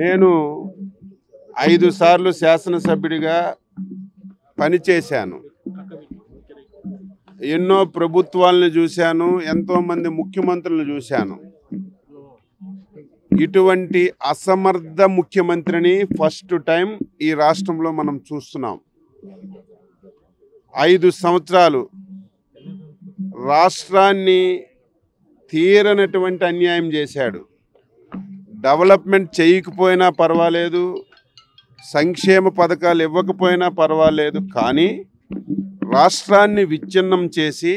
నేను ఐదు సార్లు శాసనసభ్యుడిగా పనిచేశాను. ఎన్నో ప్రభుత్వాలను చూశాను ఎంతోమంది ముఖ్యమంత్రులను చూశాను. ఇటువంటి అసమర్థ ముఖ్యమంత్రిని ఫస్ట్ టైం ఈ రాష్ట్రంలో మనం చూస్తున్నాం. ఐదు సంవత్సరాలు రాష్ట్రాన్ని తీరనటువంటి అన్యాయం చేశాడు. డెవలప్మెంట్ చేయకపోయినా పర్వాలేదు సంక్షేమ పథకాలు ఇవ్వకపోయినా పర్వాలేదు కానీ రాష్ట్రాన్ని విచ్ఛిన్నం చేసి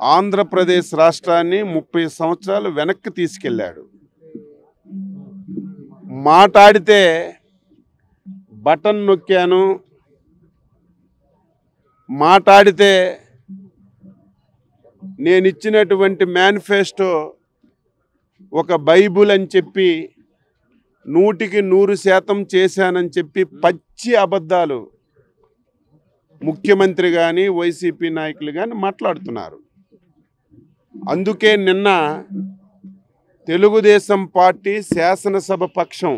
ఆంధ్రప్రదేశ్ రాష్ట్రాన్ని ముప్పై సంవత్సరాలు వెనక్కి తీసుకెళ్ళాడు. మాట్లాడితే బటన్ నొక్కాను మాట్లాడితే నేను ఇచ్చినటువంటి మేనిఫెస్టో ఒక బైబుల్ అని చెప్పి నూటికి నూరు శాతం చేశానని చెప్పి పచ్చి అబద్ధాలు ముఖ్యమంత్రి కానీ వైసీపీ నాయకులు కానీ మాట్లాడుతున్నారు. అందుకే నిన్న తెలుగుదేశం పార్టీ శాసనసభ పక్షం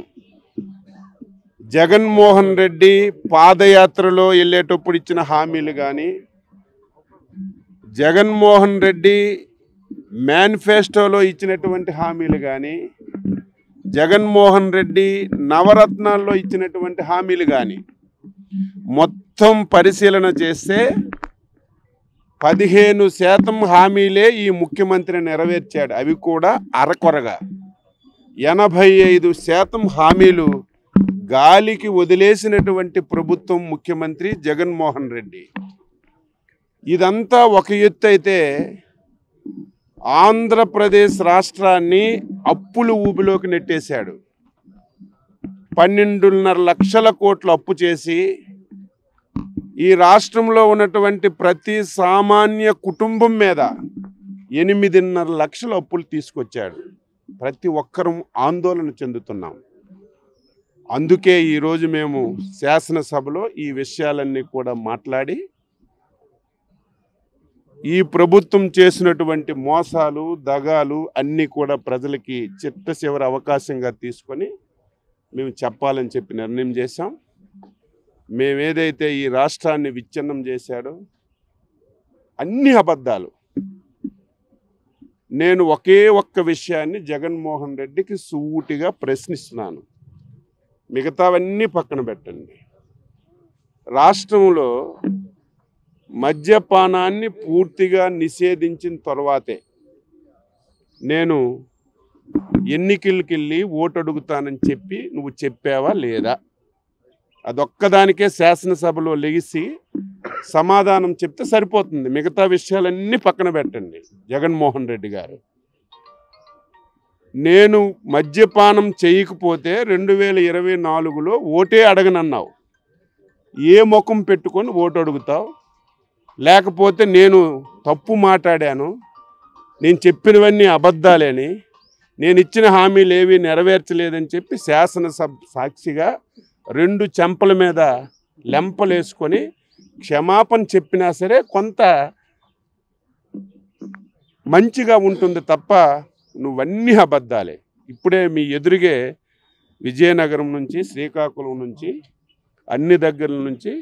జగన్మోహన్ రెడ్డి పాదయాత్రలో వెళ్ళేటప్పుడు ఇచ్చిన హామీలు కానీ జగన్మోహన్ రెడ్డి మేనిఫెస్టోలో ఇచ్చినటువంటి హామీలు కానీ జగన్మోహన్ రెడ్డి నవరత్నాల్లో ఇచ్చినటువంటి హామీలు కానీ మొత్తం పరిశీలన చేస్తే పదిహేను శాతం హామీలే ఈ ముఖ్యమంత్రి నెరవేర్చాడు. అవి కూడా అరకొరగా. ఎనభై ఐదు శాతం హామీలు గాలికి వదిలేసినటువంటి ప్రభుత్వం ముఖ్యమంత్రి జగన్మోహన్ రెడ్డి. ఇదంతా ఒక ఎత్తు అయితే ఆంధ్రప్రదేశ్ రాష్ట్రాన్ని అప్పులు ఊబిలోకి నెట్టేశాడు. పన్నెండున్నర లక్షల కోట్లు అప్పు చేసి ఈ రాష్ట్రంలో ఉన్నటువంటి ప్రతి సామాన్య కుటుంబం మీద ఎనిమిదిన్నర లక్షల అప్పులు తీసుకొచ్చాడు. ప్రతి ఒక్కరూ ఆందోళన చెందుతున్నాం. అందుకే ఈరోజు మేము శాసనసభలో ఈ విషయాలన్నీ కూడా మాట్లాడి ఈ ప్రభుత్వం చేసినటువంటి మోసాలు దగాలు అన్నీ కూడా ప్రజలకి చిట్ట చివరి అవకాశంగా తీసుకొని మేము చెప్పాలని చెప్పి నిర్ణయం చేశాం. మేము ఏదైతే ఈ రాష్ట్రాన్ని విచ్ఛిన్నం చేశాడో అన్ని అబద్ధాలు. నేను ఒకే ఒక్క విషయాన్ని జగన్మోహన్ రెడ్డికి సూటిగా ప్రశ్నిస్తున్నాను. మిగతావన్నీ పక్కన పెట్టండి. రాష్ట్రంలో మద్యపానాన్ని పూర్తిగా నిషేధించిన తర్వాతే నేను ఎన్నికలకి వెళ్ళి ఓటు అడుగుతానని చెప్పి నువ్వు చెప్పావా లేదా? అదొక్కదానికే శాసనసభలో లెగిసి సమాధానం చెప్తే సరిపోతుంది. మిగతా విషయాలన్నీ పక్కన పెట్టండి జగన్మోహన్ రెడ్డి గారు. నేను మద్యపానం చేయకపోతే రెండు వేల ఇరవై నాలుగులో ఓటే అడగనన్నావు. ఏ ముఖం పెట్టుకొని ఓటు అడుగుతావు లేకపోతే నేను తప్పు మాట్లాడాను నేను చెప్పినవన్నీ అబద్ధాలేని నేను ఇచ్చిన హామీలు ఏవి నెరవేర్చలేదని చెప్పి శాసనసభ సాక్షిగా రెండు చెంపల మీద లెంపలేసుకొని క్షమాపణ చెప్పినా సరే కొంత మంచిగా ఉంటుంది తప్ప నువ్వన్నీ అబద్ధాలే. ఇప్పుడే మీ ఎదురుగే విజయనగరం నుంచి శ్రీకాకుళం నుంచి అన్ని దగ్గర నుంచి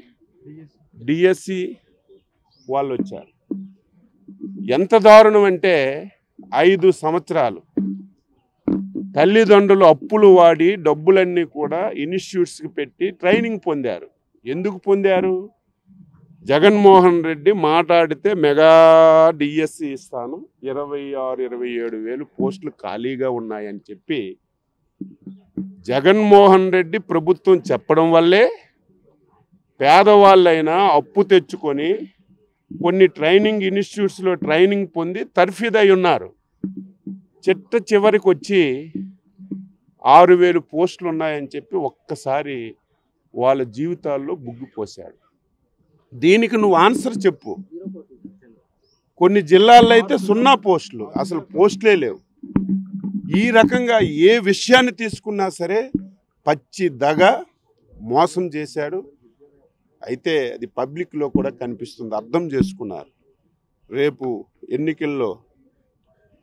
డిఎస్సి వాళ్ళు వచ్చారు ఎంత దారుణం అంటే ఐదు సంవత్సరాలు. తల్లిదండ్రులు అప్పులు వాడి డబ్బులన్నీ కూడా ఇన్స్టిట్యూట్స్కి పెట్టి ట్రైనింగ్ పొందారు. ఎందుకు పొందారు? జగన్మోహన్ రెడ్డి మాట్లాడితే మెగా డిఎస్సి ఇస్తాను ఇరవై ఆరు ఇరవై ఏడు వేలు పోస్టులు ఖాళీగా ఉన్నాయని చెప్పి జగన్మోహన్ రెడ్డి ప్రభుత్వం చెప్పడం వల్లే పేదవాళ్ళైనా అప్పు తెచ్చుకొని కొన్ని ట్రైనింగ్ ఇన్స్టిట్యూట్స్లో ట్రైనింగ్ పొంది తర్ఫీదై ఉన్నారు. చిట్ట చివరికి వచ్చి ఆరు వేలు పోస్టులు ఉన్నాయని చెప్పి ఒక్కసారి వాళ్ళ జీవితాల్లో బుగ్గిపోశాడు దీనికి నువ్వు ఆన్సర్ చెప్పు. కొన్ని జిల్లాల్లో అయితే సున్నా పోస్టులు అసలు పోస్టులే లేవు. ఈ రకంగా ఏ విషయాన్ని తీసుకున్నా సరే పచ్చి దగ మోసం చేశాడు. అయితే అది పబ్లిక్లో కూడా కనిపిస్తుంది. అర్థం చేసుకున్నారు. రేపు ఎన్నికల్లో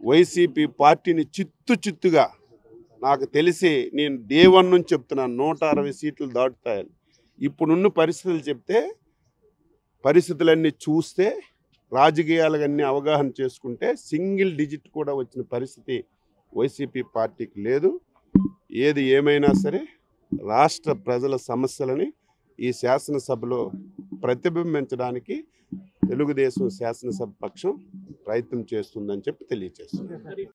వైసీపీ పార్టీని చిత్తు చిత్తుగా నాకు తెలిసి నేను డేవన్ నుంచి చెప్తున్నాను నూట అరవై సీట్లు దాటుతాయని. ఇప్పుడున్న పరిస్థితులు చెప్తే పరిస్థితులన్నీ చూస్తే రాజకీయాలన్నీ అవగాహన చేసుకుంటే సింగిల్ డిజిట్ కూడా వచ్చిన పరిస్థితి వైసీపీ పార్టీకి లేదు. ఏది ఏమైనా సరే రాష్ట్ర ప్రజల సమస్యలని ఈ శాసనసభలో ప్రతిబింబించడానికి తెలుగుదేశం శాసనసభ పక్షం ప్రయత్నం చేస్తుందని చెప్పి తెలియజేస్తుంది